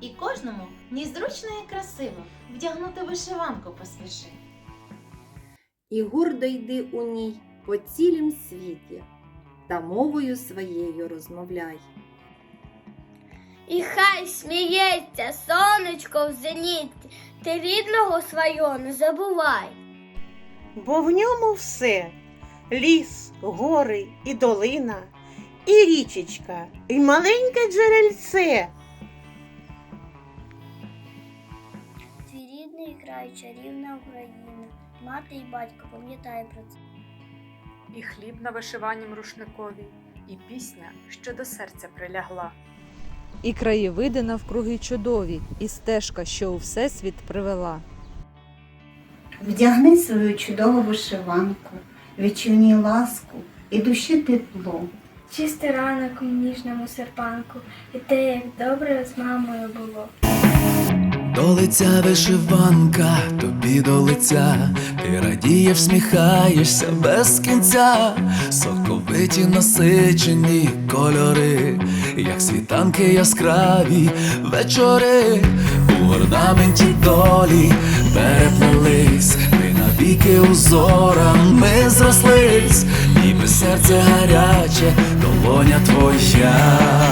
І кожному ні зручно і красиво вдягнути вишиванку поспіши. і гордо йди у ній по цілім світі, та мовою своєю розмовляй. І хай сміється сонечко в зеніті, ти рідного свого не забувай. бо в ньому все ліс, гори і долина, і річечка, і маленьке джерельце. Рідний край, чарівна Україна, мати і батько пам'ятай про це. і хліб на вишиванім рушникові, і пісня, що до серця прилягла. І краєвиди навкруги чудові, і стежка, що у всесвіт привела. Вдягни свою чудову вишиванку, відчуй ласку і душі тепло. Чистий ранок у ніжному серпанку, і те, як добре з мамою було. До лиця вишиванка, тобі до лиця, ти радієш, всміхаєшся без кінця, соковиті насичені кольори, як світанки яскраві вечори, у орнаменті долі переплелись, ми навіки узорами зрослись, ніби серце гаряче, долоня твоя.